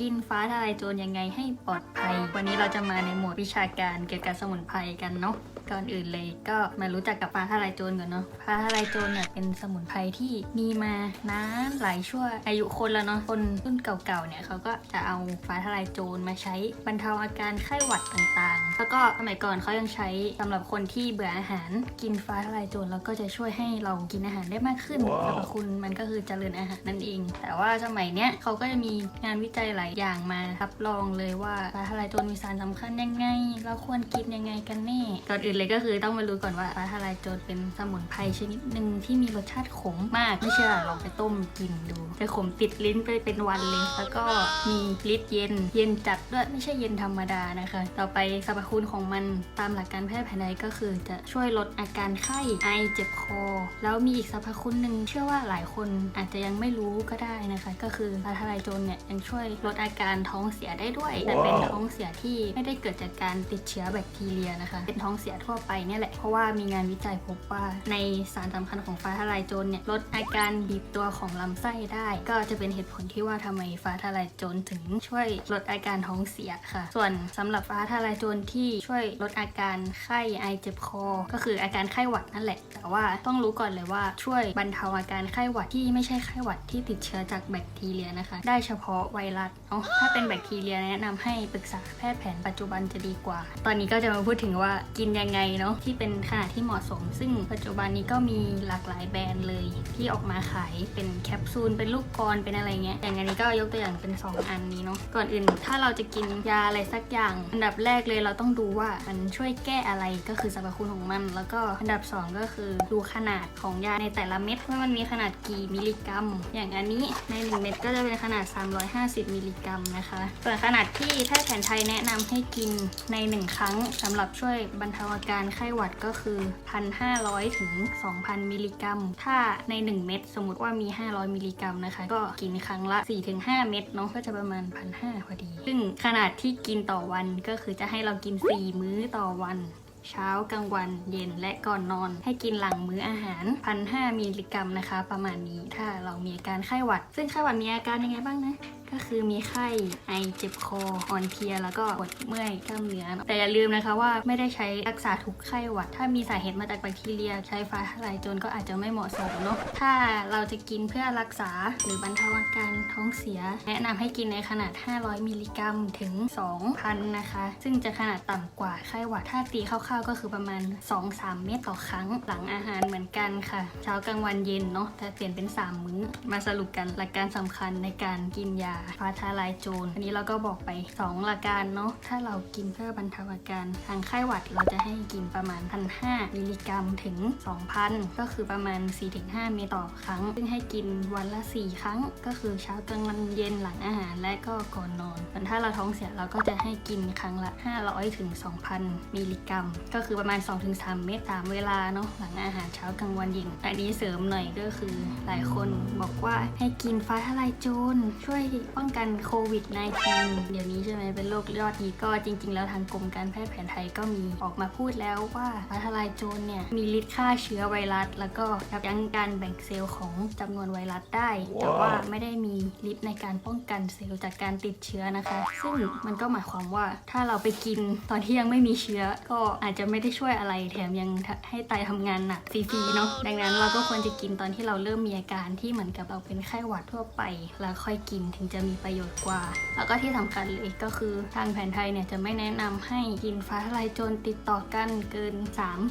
กินฟ้าทลายโจรยังไงให้ปลอดภัย วันนี้เราจะมาในหมวดวิชาการเกี่ยวกับสมุนไพรกันเนาะก่อนอื่นเลยก็มารู้จักกับฟ้าทลายโจรก่อนเนาะฟ้าทลายโจรเนี่ยเป็นสมุนไพรที่มีมานานหลายชั่วอายุคนแล้วเนาะคนรุ่นเก่าๆเนี่ยเขาก็จะเอาฟ้าทลายโจรมาใช้บรรเทาอาการไข้หวัดต่างๆ แล้วก็สมัยก่อนเขายังใช้สำหรับคนที่เบื่ออาหารกินฟ้าทลายโจรแล้วก็จะช่วยให้เรากินอาหารได้มากขึ้นสรรพคุณมันก็คือเจริญอาหารนั่นเอง แต่ว่าสมัยเนี้ยเขาก็จะมีงานวิจัยหลายอย่างมารับรองเลยว่าฟ้าทลายโจรมีสารสำคัญยังไง เราควรกินยังไงกันแน่ก่อนอื่นเลยก็คือต้องมารู้ก่อนว่าฟ้าทลายโจรเป็นสมุนไพรชนิดหนึ่งที่มีรสชาติขมมากไม่เชื่อลองไปต้มกินดูจะขมติดลิ้นไปเป็นวันเลย แล้วก็มีฤทธิ์เย็น เย็นจัดด้วยไม่ใช่เย็นธรรมดานะคะ ต่อไปสรรพคุณของมันตามหลักการแพทย์แผนไทยก็คือจะช่วยลดอาการไข้ไอเจ็บคอ แล้วมีอีกสรรพคุณหนึ่งเชื่อว่าหลายคนอาจจะยังไม่รู้ก็ได้นะคะ ก็คือฟ้าทลายโจรเนี่ยยังช่วยลดอาการท้องเสียได้ด้วย แต่เป็นท้องเสียที่ไม่ได้เกิดจากการติดเชื้อแบคทีเรียนะคะ เป็นท้องเสียทั่วไปเนี่ยแหละ เพราะว่ามีงานวิจัยพบว่าในสารสำคัญของฟ้าทลายโจรเนี่ยลดอาการบีบตัวของลำไส้ได้ ก็จะเป็นเหตุผลที่ว่าทำไมฟ้าทลายโจรถึงช่วยลดอาการท้องเสียค่ะ ส่วนสำหรับฟ้าทลายโจรที่ช่วยลดอาการไข้ไอเจ็บคอ ก็คืออาการไข้หวัดนั่นแหละ แต่ว่าต้องรู้ก่อนเลยว่าช่วยบรรเทาอาการไข้หวัดที่ไม่ใช่ไข้หวัดที่ติดเชื้อจากแบคทีเรียนะคะ ได้เฉพาะไวรัสเนาะถ้าเป็นแบคทีเรียแนะนำให้ปรึกษาแพทย์แผนปัจจุบันจะดีกว่า ตอนนี้ก็จะมาพูดถึงว่ากินยังไงเนาะที่เป็นขนาดที่เหมาะสม ซึ่งปัจจุบันนี้ก็มีหลากหลายแบรนด์เลยที่ออกมาขายเป็นแคปซูลเป็นลูกกลอนเป็นอะไรเงี้ยอย่างอันนี้ก็ยกตัวอย่างเป็น 2 อันนี้เนาะก่อนอื่น ถ้าเราจะกินยาอะไรสักอย่าง อันดับแรกเลยเราต้องดูว่ามันช่วยแก้อะไรก็คือสรรพคุณของมัน แล้วก็อันดับ 2 ก็คือดูขนาดของยาในแต่ละเม็ดว่ามันมีขนาดกี่มิลลิกรัม อย่างอันนี้ใน 1 เม็ดก็จะเป็นขนาด 350มิลลิกรัมนะคะ ส่วนขนาดที่แพทย์แผนไทยแนะนำให้กินใน 1 ครั้งสำหรับช่วยบรรเทาอาการไข้หวัดก็คือ 1,500 ถึง 2,000 มิลลิกรัม ถ้าใน 1 เม็ดสมมติว่ามี 500 มิลลิกรัมนะคะ ก็กินครั้งละ 4-5 เม็ดเนาะก็จะประมาณ 1,500 พอดี ซึ่งขนาดที่กินต่อวันก็คือจะให้เรากิน 4 มื้อต่อวันเช้ากลางวันเย็นและก่อนนอน ให้กินหลังมื้ออาหาร 1,500มิลลิกรัมนะคะ ประมาณนี้ถ้าเรามีอาการไข้หวัด ซึ่งไข้หวัดมีอาการยังไงบ้างนะก็คือมีไข้ ไอ เจ็บคอ อ่อนเพลีย แล้วก็ปวดเมื่อยกล้ามเนื้อ แต่อย่าลืมนะคะว่าไม่ได้ใช้รักษาทุกไข้หวัด ถ้ามีสาเหตุมาจากแบคทีเรีย ใช้ฟ้าทลายโจรก็อาจจะไม่เหมาะสมเนาะ ถ้าเราจะกินเพื่อรักษาหรือบรรเทาอาการท้องเสีย แนะนำให้กินในขนาด 500 มิลลิกรัมถึง 2,000 นะคะ ซึ่งจะขนาดต่ำกว่าไข้หวัด ถ้าตีคร่าวๆก็คือประมาณ 2-3 เม็ดต่อครั้ง หลังอาหารเหมือนกันค่ะ เช้ากลางวันเย็นเนาะแต่เปลี่ยนเป็น 3 มื้อ มาสรุปกันหลักการสำคัญในการกินยาฟ้าทลายโจรอันนี้เราก็บอกไป 2 หลักการเนาะถ้าเรากินเพื่อบรรเทาอาการทางไข้หวัดเราจะให้กินประมาณ 1,500 มิลลิกรัมถึง 2,000 ก็คือประมาณ 4-5 เม็ดต่อครั้ง ซึ่งให้กินวันละ 4 ครั้ง ก็คือเช้ากลางวันเย็นหลังอาหารและก็ก่อนนอนส่วนถ้าเราท้องเสียเราก็จะให้กินครั้งละ 500ถึง2,000 มิลลิกรัม ก็คือประมาณ 2-3 เม็ดตามเวลาเนาะหลังอาหารเช้ากลางวันเย็นอันนี้เสริมหน่อยก็คือ หลายคนบอกว่าให้กินฟ้าทลายโจรช่วยป้องกันโควิด -19 เดี๋ยวนี้ใช่ไหมเป็นโรคยอดฮิตก็จริง ๆ แล้วทางกรมการแพทย์แผนไทยก็มีออกมาพูดแล้วว่าฟ้าทลายโจรเนี่ยมีฤทธิ์ฆ่าเชื้อไวรัส แล้วก็ยับยั้งการแบ่งเซลล์ของจำนวนไวรัสได้ แต่ว่าไม่ได้มีฤทธิ์ในการป้องกันเซลล์จากการติดเชื้อนะคะ ซึ่งมันก็หมายความว่าถ้าเราไปกินตอนที่ยังไม่มีเชื้อ ก็อาจจะไม่ได้ช่วยอะไรแถมยังให้ไตทำงานหนักฟรีๆเนาะดังนั้นเราก็ควรจะกินตอนที่เราเริ่มมีอาการที่เหมือนกับเราเป็นไข้หวัดทั่วไป แล้วค่อยกินถึงจะะมีประโยชน์กว่า แล้วก็ที่สำคัญเลยก็คือทางแผนไทยเนี่ยจะไม่แนะนำให้กินฟ้าทลายโจรติดต่อกันเกิน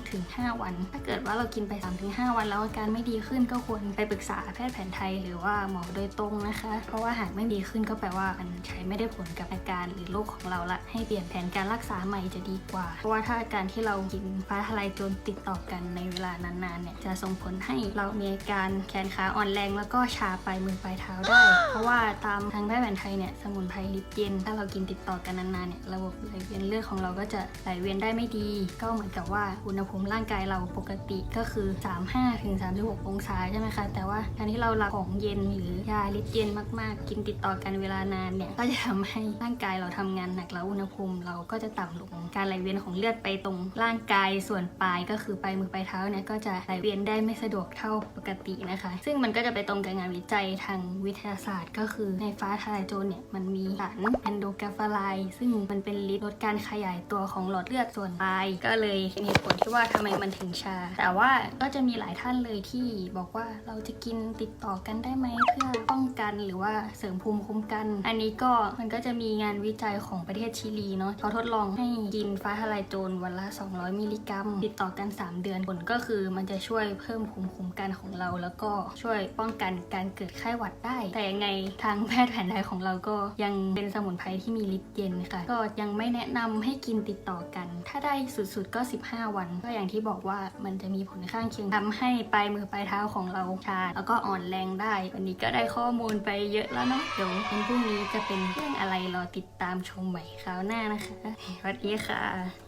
3-5 วัน ถ้าเกิดว่าเรากินไป 3-5 วันแล้วอาการไม่ดีขึ้นก็ควรไปปรึกษาแพทย์แผนไทยหรือว่าหมอโดยตรงนะคะ เพราะว่าหากไม่ดีขึ้นก็แปลว่ามันใช้ไม่ได้ผลกับอาการหรือโรคของเราละ ให้เปลี่ยนแผนการรักษาใหม่จะดีกว่า เพราะว่าถ้าอาการที่เรากินฟ้าทลายโจรติดต่อกันในเวลานานๆเนี่ยจะส่งผลให้เรามีอาการแขนขาอ่อนแรงแล้วก็ชาปลายมือปลายเท้าได้ เพราะว่าตามทางแพทย์แผนไทยเนี่ยสมุนไพรลิปเย็น ถ้าเรากินติดต่อกันนานๆเนี่ยระบบไหลเวียนเลือดของเราก็จะไหลเวียนได้ไม่ดี ก็เหมือนกับว่าอุณหภูมิร่างกายเราปกติก็คือ 35ถึง36 องศาใช่ไหมคะ แต่ว่าการที่เรารับของเย็นหรือยาลิปเย็นมากๆ กินติดต่อกันเวลานานเนี่ยก็จะทำให้ร่างกายเราทำงานหนักแล้วอุณหภูมิเราก็จะต่ำลงการไหลเวียนของเลือดไปตรงร่างกายส่วนปลายก็คือปลายมือปลายเท้าเนี่ยก็จะไหลเวียนได้ไม่สะดวกเท่าปกตินะคะ ซึ่งมันก็จะไปตรงกับงานวิจัยทางวิทยาศาสตร์ก็คือในฟ้าฟ้าทลายโจรเนี่ยมันมีสารแอนโดกาฟาไลน์ซึ่งมันเป็นฤทธิ์ลดการขยายตัวของหลอดเลือดส่วนปลายก็เลยเป็นเหตุผลที่ว่าทำไมมันถึงชา แต่ว่าก็จะมีหลายท่านเลยที่บอกว่าเราจะกินติดต่อกันได้ไหมเพื่อป้องกันหรือว่าเสริมภูมิคุ้มกัน อันนี้ก็มันก็จะมีงานวิจัยของประเทศชิลีเนาะเขาทดลองให้กินฟ้าทลายโจรวันละ 200 มิลลิกรัม ติดต่อกัน 3 เดือนผลก็คือมันจะช่วยเพิ่มภูมิคุ้มกันของเรา แล้วก็ช่วยป้องกันการเกิดไข้หวัดได้ แต่ยังไงทางแพทย์แผผนไทยของเราก็ยังเป็นสมุนไพรที่มีฤทธิ์เย็นค่ะ ก็ยังไม่แนะนำให้กินติดต่อกัน ถ้าได้สุดๆก็ 15 วัน ก็อย่างที่บอกว่ามันจะมีผลข้างเคียงทำให้ปลายมือปลายเท้าของเราชาแล้วก็อ่อนแรงได้ วันนี้ก็ได้ข้อมูลไปเยอะแล้วเนาะเดี๋ยววันพรุ่งนี้จะเป็นเรื่องอะไรรอติดตามชมใหม่คราวหน้านะคะสวัสดีค่ะ